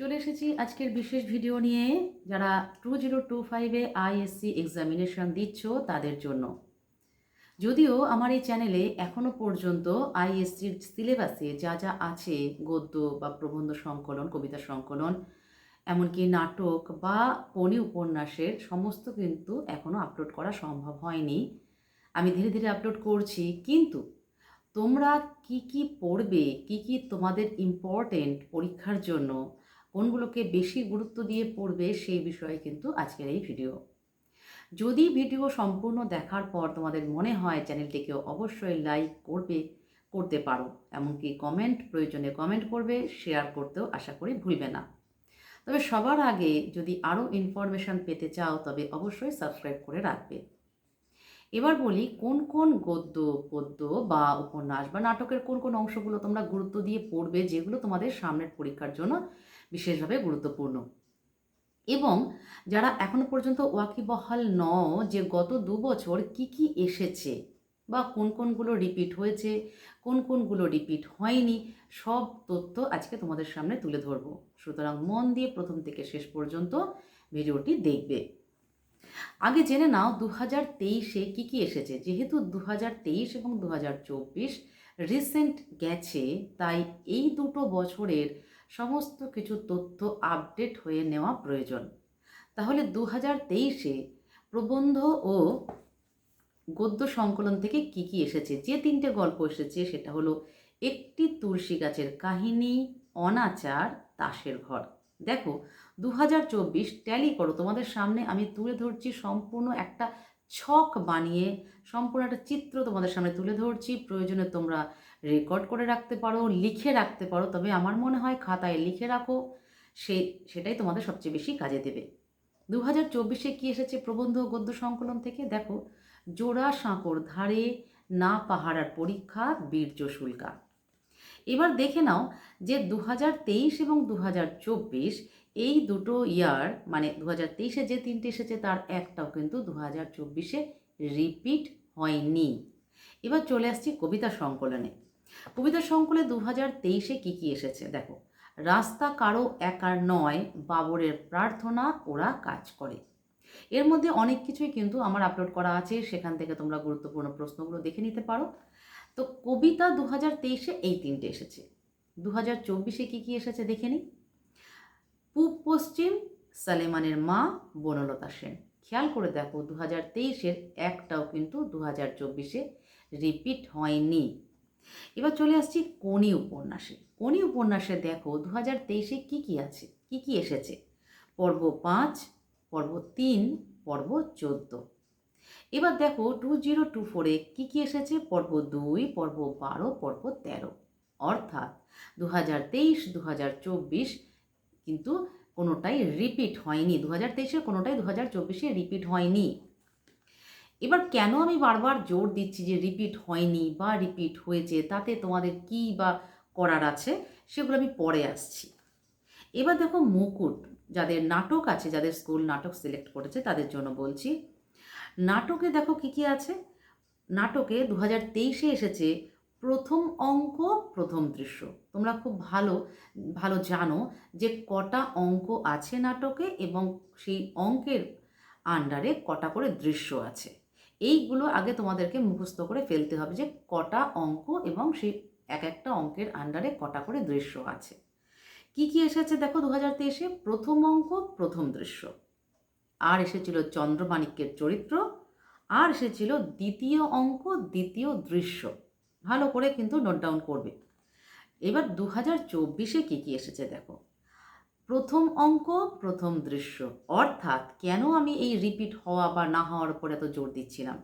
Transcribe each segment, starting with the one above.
চলে এসেছি আজকের বিশেষ ভিডিও নিয়ে। যারা টু জিরো টু ফাইভে আইএসসি এক্সামিনেশন দিচ্ছ তাদের জন্য। যদিও আমার এই চ্যানেলে এখনও পর্যন্ত আইএসসির সিলেবাসে যা যা আছে, গদ্য বা প্রবন্ধ সংকলন, কবিতা সংকলন, এমনকি নাটক বা পণি উপন্যাসের সমস্ত কিন্তু এখনও আপলোড করা সম্ভব হয়নি। আমি ধীরে ধীরে আপলোড করছি, কিন্তু তোমরা কি কি পড়বে, কি কি তোমাদের ইম্পর্টেন্ট পরীক্ষার জন্য কোনগুলোকে বেশি গুরুত্ব দিয়ে পড়বে সেই বিষয়ে কিন্তু আজকের এই ভিডিও যদি ভিডিও সম্পূর্ণ দেখার পর তোমাদের মনে হয় চ্যানেলটিকে অবশ্যই লাইক করবে, করতে পারো, এমনকি কমেন্ট প্রয়োজনে কমেন্ট করবে শেয়ার করতেও আশা করি ভুলবে না। তবে সবার আগে যদি আরও ইনফরমেশান পেতে চাও, তবে অবশ্যই সাবস্ক্রাইব করে রাখবে। এবার বলি কোন কোন গদ্য, পদ্য বা উপন্যাস বা নাটকের কোন কোন অংশগুলো তোমরা গুরুত্ব দিয়ে পড়বে, যেগুলো তোমাদের সামনের পরীক্ষার জন্য বিশেষভাবে গুরুত্বপূর্ণ। এবং যারা এখনও পর্যন্ত ওয়াকিবহাল ন যে গত দু বছর কি কি এসেছে বা কোন কোনগুলো রিপিট হয়েছে, কোন কোনগুলো রিপিট হয়নি, সব তথ্য আজকে তোমাদের সামনে তুলে ধরবো। সুতরাং মন দিয়ে প্রথম থেকে শেষ পর্যন্ত ভিডিওটি দেখবে। আগে জেনে নাও দু হাজার তেইশে কী কী এসেছে। যেহেতু দু হাজার তেইশ এবং দু হাজার চব্বিশ রিসেন্ট গেছে, তাই এই দুটো বছরের সমস্ত কিছু তথ্য আপডেট হয়ে নেওয়া প্রয়োজন। তাহলে দু হাজার তেইশে প্রবন্ধ ও গদ্য সংকলন থেকে কি কি এসেছে? যে তিনটে গল্প এসেছে, সেটা হলো একটি তুলসী গাছের কাহিনী, অনাচার তাসের ঘর। দেখো দু হাজার চব্বিশ ট্যালি করো, তোমাদের সামনে আমি তুলে ধরছি সম্পূর্ণ একটা ছক বানিয়ে, সম্পূর্ণ একটা চিত্র তোমাদের সামনে তুলে ধরছি। প্রয়োজনে তোমরা রেকর্ড করে রাখতে পারো, লিখে রাখতে পারো, তবে আমার মনে হয় খাতায় লিখে রাখো, সে, সেটাই তোমাদের সবচেয়ে বেশি কাজে দেবে। দু হাজার চব্বিশে কী এসেছে প্রবন্ধ গদ্য সংকলন থেকে? দেখো, জোড়া সাঁকর ধারে না পাহাড়ার পরীক্ষা, বীর্য শুল্কা। এবার দেখে নাও যে দু হাজার তেইশ এবং দু হাজার চব্বিশ এই দুটো ইয়ার মানে দু হাজার তেইশে যে তিনটে এসেছে, তার একটাও কিন্তু দু হাজার চব্বিশে রিপিট হয়নি। এবার চলে আসছি কবিতা সংকলনে। কবিতা সংকলে দু হাজার তেইশে কী কী এসেছে? দেখো, রাস্তা কারও একার নয়, বাবরের প্রার্থনা ওরা কাজ করে। এর মধ্যে অনেক কিছুই কিন্তু আমার আপলোড করা আছে, সেখান থেকে তোমরা গুরুত্বপূর্ণ প্রশ্নগুলো দেখে নিতে পারো। তো কবিতা দু হাজার তেইশে এই তিনটে এসেছে। দু হাজার চব্বিশে কী কী এসেছে দেখে নিই? পূব পশ্চিম, সালেমানের মা বনলতা সেন। খেয়াল করে দেখো দু হাজার তেইশের একটাও কিন্তু দু হাজার চব্বিশে রিপিট হয়নি। এবার চলে আসছি কোনি উপন্যাসে। কোনি উপন্যাসে দেখো দু হাজার তেইশে কী কী আছে? কী কী এসেছে? পর্ব পাঁচ, পর্ব তিন, পর্ব চোদ্দ। এবার দেখো টু জিরো টু ফোরে কী কী এসেছে? পর্ব দুই, পর্ব বারো, পর্ব তেরো। অর্থাৎ দু হাজার তেইশ দু হাজার চব্বিশ কিন্তু কোনোটাই রিপিট হয়নি। দু হাজার তেইশে কোনোটাই দু হাজার চব্বিশে রিপিট হয়নি। এবার কেন আমি বারবার জোর দিচ্ছি যে রিপিট হয়নি বা রিপিট হয়েছে? তাতে তোমাদের কী বা করার আছে? সেগুলো আমি পরে আসছি। এবার দেখো মুকুট, যাদের নাটক আছে, যাদের স্কুল নাটক সিলেক্ট করেছে, তাদের জন্য বলছি। নাটকে দেখো কী কী আছে? নাটকে দু হাজার তেইশে এসেছে প্রথম অঙ্ক, প্রথম দৃশ্য। তোমরা খুব ভালো ভালো জানো যে কটা অঙ্ক আছে নাটকে এবং সেই অঙ্কের আন্ডারে কটা করে দৃশ্য আছে। এইগুলো আগে তোমাদেরকে মুখস্থ করে ফেলতে হবে যে কটা অঙ্ক এবং সেই এক একটা অঙ্কের আন্ডারে কটা করে দৃশ্য আছে। কি কি এসেছে দেখো দু হাজার তেইশে? প্রথম অঙ্ক, প্রথম দৃশ্য। আর এসেছিল চন্দ্রমাণিক্যের চরিত্র, আর এসেছিল দ্বিতীয় অঙ্ক, দ্বিতীয় দৃশ্য। ভালো করে কিন্তু নোট ডাউন করবে। এবার দু হাজার চব্বিশে কী কী এসেছে দেখো। প্রথম অঙ্ক, প্রথম দৃশ্য। অর্থাৎ কেন আমি এই রিপিট হওয়া বা না হওয়ার উপর এত জোর দিচ্ছিলাম?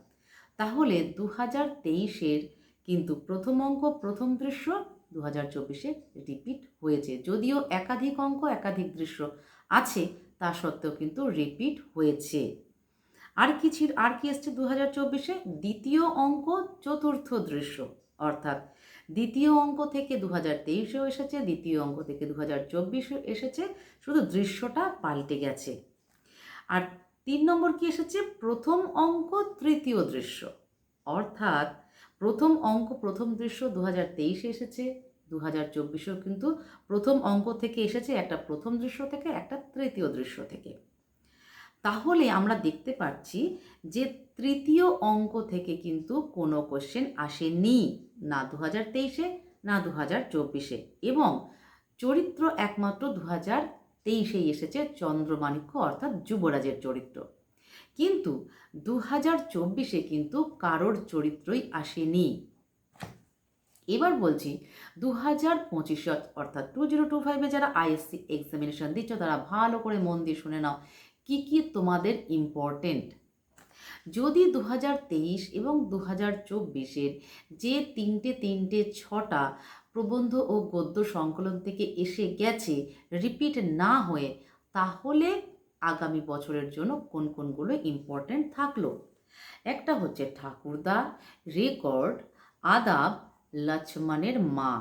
তাহলে দু হাজার তেইশের কিন্তু প্রথম অঙ্ক, প্রথম দৃশ্য দু হাজার চব্বিশে রিপিট হয়েছে। যদিও একাধিক অঙ্ক, একাধিক দৃশ্য আছে, তা সত্ত্বেও কিন্তু রিপিট হয়েছে। আর কি ছিল, আর কি এসছে দু হাজার চব্বিশে? দ্বিতীয় অঙ্ক, চতুর্থ দৃশ্য। অর্থাৎ দ্বিতীয় অঙ্ক থেকে দু হাজার তেইশেও এসেছে, দ্বিতীয় অঙ্ক থেকে দু হাজার চব্বিশে এসেছে, শুধু দৃশ্যটা পাল্টে গেছে। আর তিন নম্বর কি এসেছে? প্রথম অঙ্ক, তৃতীয় দৃশ্য। অর্থাৎ প্রথম অঙ্ক, প্রথম দৃশ্য দু হাজার তেইশে এসেছে দু হাজার চব্বিশেও কিন্তু প্রথম অঙ্ক থেকে এসেছে, একটা প্রথম দৃশ্য থেকে, একটা তৃতীয় দৃশ্য থেকে। তাহলে আমরা দেখতে পাচ্ছি যে তৃতীয় অঙ্ক থেকে কিন্তু কোনো কোশ্চেন আসেনি, না দু হাজার তেইশে, না দু হাজার চব্বিশে। এবং চরিত্র একমাত্র দু হাজার তেইশেই এসেছে চন্দ্রমাণিক্য, অর্থাৎ যুবরাজের চরিত্র। কিন্তু দু হাজার চব্বিশে কিন্তু কারোর চরিত্রই আসেনি। এবার বলছি দু হাজার পঁচিশে অর্থাৎ টু জিরো টু ফাইভে যারা আইএসসি এক্সামিনেশন দিচ্ছ, তারা ভালো করে মন দিয়ে শুনে নাও। কি কি তোমাদের ইম্পর্টেন্ট যদি দু হাজার তেইশ এবং দু হাজার চব্বিশের যে তিনটে তিনটে ছটা প্রবন্ধ ও গদ্য সংকলন থেকে এসে গেছে রিপিট না হয়ে, তাহলে আগামী বছরের জন্য কোন কোনগুলো ইম্পর্ট্যান্ট থাকল? একটা হচ্ছে ঠাকুরদা রেকর্ড আদাব, লক্ষ্মণের মা।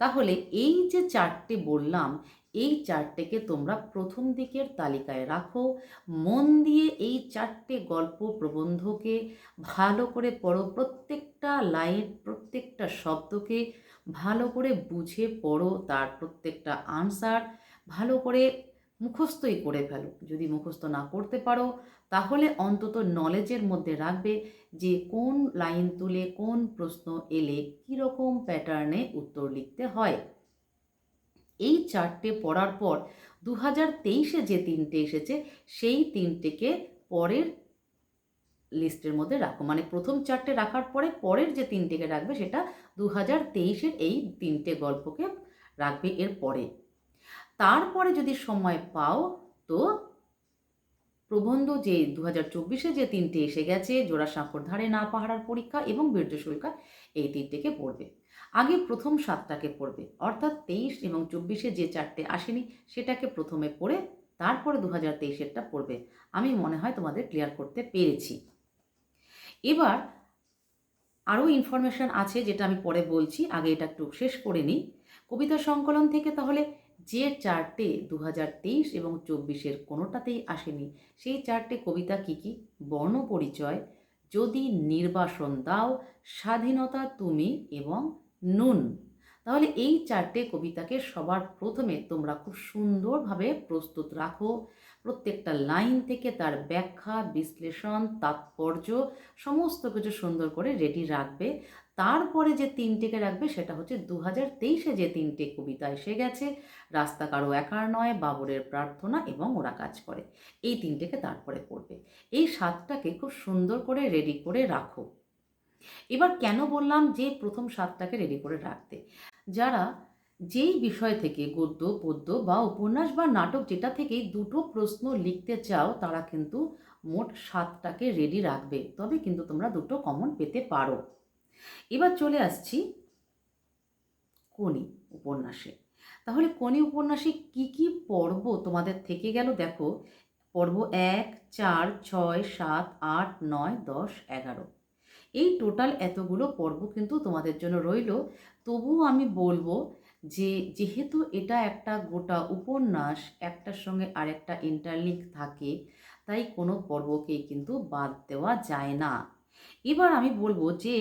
তাহলে এই যে চারটে বললাম এই চারটেকে তোমরা প্রথম দিকের তালিকায় রাখো। মন দিয়ে এই চারটে গল্প প্রবন্ধকে ভালো করে পড়ো। প্রত্যেকটা লাইন, প্রত্যেকটা শব্দকে ভালো করে বুঝে পড়ো তার প্রত্যেকটা আনসার। ভালো করে মুখস্থই করে ফেলো। যদি মুখস্থ না করতে পারো, তাহলে অন্তত নলেজের মধ্যে রাখবে যে কোন লাইন তুলে কোন প্রশ্ন এলে কীরকম প্যাটার্নে উত্তর লিখতে হয়। এই চারটে পড়ার পর দু হাজার তেইশে যে তিনটে এসেছে, সেই তিনটেকে পরের লিস্টের মধ্যে রাখো। মানে প্রথম চারটে রাখার পরে পরের যে তিনটেকে রাখবে, সেটা দু হাজার তেইশের এই তিনটে গল্পকে রাখবে এর পরে। তারপরে যদি সময় পাও, তো প্রবন্ধ যে দু হাজার চব্বিশে যে তিনটে এসে গেছে জোড়া সাঁকর ধারে না পাহারার পরীক্ষা এবং বীর্য শুল্কা এই তিনটেকে পড়বে। আগে প্রথম সাতটাকে পড়বে। অর্থাৎ তেইশ এবং চব্বিশে যে চারটে আসেনি, সেটাকে প্রথমে পড়ে তারপরে দু হাজার তেইশেরটা পড়বে। আমি মনে হয় তোমাদের ক্লিয়ার করতে পেরেছি। এবার আরও ইনফরমেশান আছে যেটা আমি পরে বলছি, আগে এটা একটু শেষ করে নিই। কবিতা সংকলন থেকে তাহলে যে চারটে দু হাজার তেইশ এবং চব্বিশের কোনোটাতেই আসেনি, সেই চারটে কবিতা কী কী? বর্ণ পরিচয়, যদি নির্বাসন দাও, স্বাধীনতা তুমি এবং নুন। তাহলে এই চারটে কবিতাকে সবার প্রথমে তোমরা খুব সুন্দরভাবে প্রস্তুত রাখো। প্রত্যেকটা লাইন থেকে তার ব্যাখ্যা, বিশ্লেষণ, তাৎপর্য সমস্ত কিছু সুন্দর করে রেডি রাখবে। তারপরে যে তিনটেকে রাখবে সেটা হচ্ছে দু হাজার তেইশে যে তিনটে কবিতা এসে গেছে, রাস্তা কারও একার নয়, বাবরের প্রার্থনা এবং ওরা কাজ করে। এই তিনটেকে তারপরে পড়বে। এই সাতটাকে খুব সুন্দর করে রেডি করে রাখো। এবার কেন বললাম যে প্রথম সাতটাকে রেডি করে রাখতে? যারা যেই বিষয় থেকে গদ্য, পদ্য বা উপন্যাস বা নাটক যেটা থেকেই দুটো প্রশ্ন লিখতে চাও, তারা কিন্তু মোট সাতটাকে রেডি রাখবে। তবে কিন্তু তোমরা দুটো কমন পেতে পারো। এবার চলে আসছি কোনি উপন্যাসে। তাহলে কোনি উপন্যাসে কি কি পর্ব তোমাদের থেকে গেল? দেখো, পর্ব এক, চার, ছয়, সাত, আট, নয়, দশ, এগারো। এই টোটাল এতগুলো পর্ব কিন্তু তোমাদের জন্য রইল। তবুও আমি বলব যে, যেহেতু এটা একটা গোটা উপন্যাস, একটার সঙ্গে আরেকটা ইন্টারলিঙ্ক থাকে, তাই কোনো পর্বকেই কিন্তু বাদ দেওয়া যায় না। এবার আমি বলব যে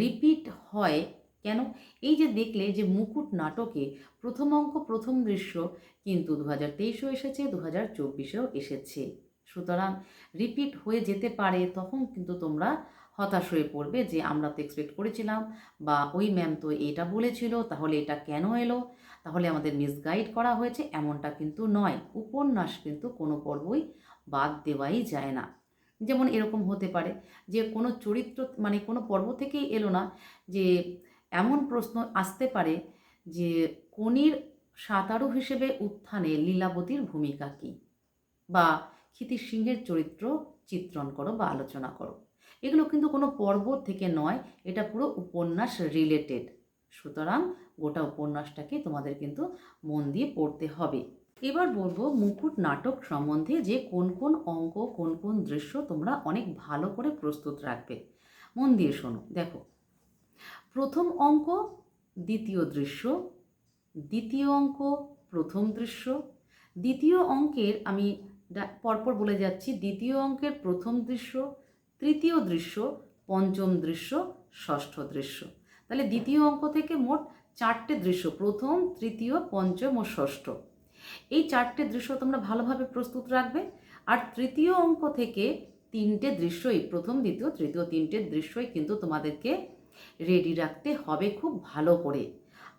রিপিট হয় কেন? এই যে দেখলে যে মুকুট নাটকে প্রথম অঙ্ক, প্রথম দৃশ্য কিন্তু দু হাজার তেইশেও এসেছে দু হাজার চব্বিশেও এসেছে। সুতরাং রিপিট হয়ে যেতে পারে, তখন কিন্তু তোমরা হতাশ হয়ে পড়বে যে আমরা তো এক্সপেক্ট করেছিলাম বা ওই ম্যাম তো এটা বলেছিল, তাহলে এটা কেন এলো? তাহলে আমাদের মিসগাইড করা হয়েছে, এমনটা কিন্তু নয়। উপন্যাস কিন্তু কোনো পর্বই বাদ দেওয়াই যায় না। যেমন এরকম হতে পারে যে কোনো চরিত্র মানে কোনো পর্ব থেকেই এলো না যে এমন প্রশ্ন আসতে পারে যে কনির সাঁতারু হিসেবে উত্থানে লীলাবতীর ভূমিকা কী? বা ক্ষিতির সিংহের চরিত্র চিত্রণ করো বা আলোচনা করো। এগুলো কিন্তু কোনো পর্ব থেকে নয়, এটা পুরো উপন্যাস রিলেটেড সুতরাং গোটা উপন্যাসটাকে তোমাদের কিন্তু মন দিয়ে পড়তে হবে। এবার বলব মুকুট নাটক সম্বন্ধে যে কোন কোন অঙ্ক, কোন কোন দৃশ্য তোমরা অনেক ভালো করে প্রস্তুত রাখবে। মন দিয়ে শোনো, দেখো। প্রথম অঙ্ক, দ্বিতীয় দৃশ্য। দ্বিতীয় অঙ্ক, প্রথম দৃশ্য। দ্বিতীয় অঙ্কের আমি পরপর বলে যাচ্ছি, দ্বিতীয় অঙ্কের প্রথম দৃশ্য। তৃতীয় দৃশ্য, পঞ্চম দৃশ্য, ষষ্ঠ দৃশ্য। তাহলে দ্বিতীয় অঙ্ক থেকে মোট চারটে দৃশ্য, প্রথম, তৃতীয়, পঞ্চম ও ষষ্ঠ। এই চারটে দৃশ্য তোমরা ভালোভাবে প্রস্তুত রাখবে। আর তৃতীয় অঙ্ক থেকে তিনটে দৃশ্যই, প্রথম, দ্বিতীয়, তৃতীয় তিনটে দৃশ্যই কিন্তু তোমাদেরকে রেডি রাখতে হবে খুব ভালো করে।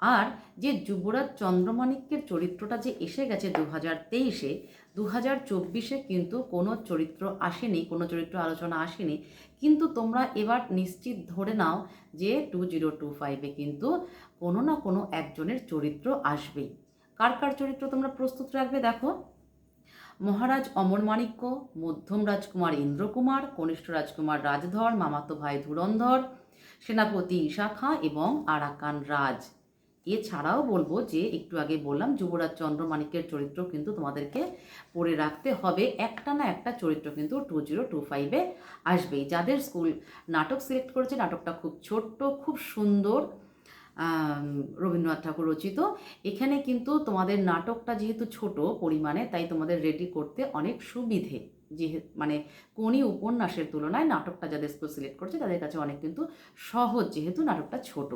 আর যে যুবরাজ চন্দ্রমাণিক্যের চরিত্রটা যে এসে গেছে দু হাজার তেইশে দু হাজার চব্বিশে কিন্তু কোনো চরিত্র আসেনি, কোনো চরিত্র আলোচনা আসেনি। কিন্তু তোমরা এবার নিশ্চিত ধরে নাও যে টু জিরো টু ফাইভে কিন্তু কোনো না কোনো একজনের চরিত্র আসবেই। কার কার চরিত্র তোমরা প্রস্তুত রাখবে দেখো? মহারাজ অমর মাণিক্য, মধ্যম রাজকুমার ইন্দ্রকুমার, কনিষ্ঠ রাজকুমার রাজধর, মামাতো ভাই ধুরন্ধর, সেনাপতি ঈশাখা এবং আরাকান রাজ। এছাড়াও বলব যে একটু আগে বললাম, যুবরাজ চন্দ্রমাণিক্যের চরিত্র কিন্তু তোমাদেরকে পড়ে রাখতে হবে। একটা না একটা চরিত্র কিন্তু টু জিরো টু ফাইভে আসবেই। যাদের স্কুল নাটক সিলেক্ট করেছে, নাটকটা খুব ছোট্ট, খুব সুন্দর রবীন্দ্রনাথ ঠাকুর রচিত। এখানে কিন্তু তোমাদের নাটকটা যেহেতু ছোট পরিমাণে, তাই তোমাদের রেডি করতে অনেক সুবিধে। যেহে মানে কোনি উপন্যাসের তুলনায় নাটকটা যাদের স্কুল সিলেক্ট করছে, তাদের কাছে অনেক কিন্তু সহজ, যেহেতু নাটকটা ছোট।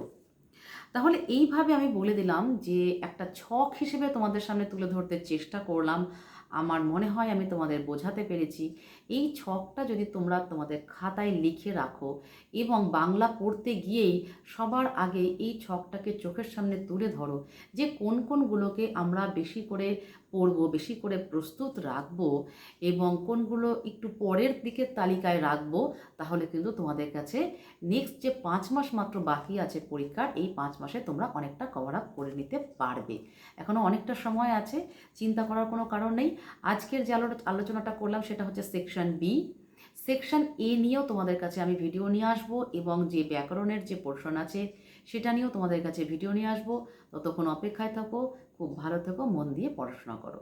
তাহলে এইভাবে আমি বলে দিলাম যে একটা ছক হিসেবে তোমাদের সামনে তুলে ধরতে চেষ্টা করলাম। আমার মনে হয় আমি তোমাদের বোঝাতে পেরেছি। এই ছকটা যদি তোমরা তোমাদের খাতায় লিখে রাখো এবং বাংলা পড়তে গিয়েই সবার আগে এই ছকটাকে চোখের সামনে তুলে ধরো যে কোন কোনগুলোকে আমরা বেশি করে পড়ব বেশি করে প্রস্তুত রাখব এবং কোনগুলো একটু পরের দিকের তালিকায় রাখব, তাহলে কিন্তু তোমাদের কাছে নেক্সট যে পাঁচ মাস মাত্র বাকি আছে পরীক্ষার, এই পাঁচ মাসে তোমরা অনেকটা কভার আপ করে নিতে পারবে। এখনও অনেকটা সময় আছে, চিন্তা করার কোনো কারণ নেই। আজকের যে আলো আলোচনাটা করলাম সেটা হচ্ছে সেকশন বি সেকশন এ নিয়েও তোমাদের কাছে আমি ভিডিও নিয়ে আসব এবং যে ব্যাকরণের যে পোর্শন আছে সেটা নিয়েও তোমাদের কাছে ভিডিও নিয়ে আসব। ততক্ষণ অপেক্ষায় থাকো খুব ভালো থেকো মন দিয়ে পড়াশোনা করো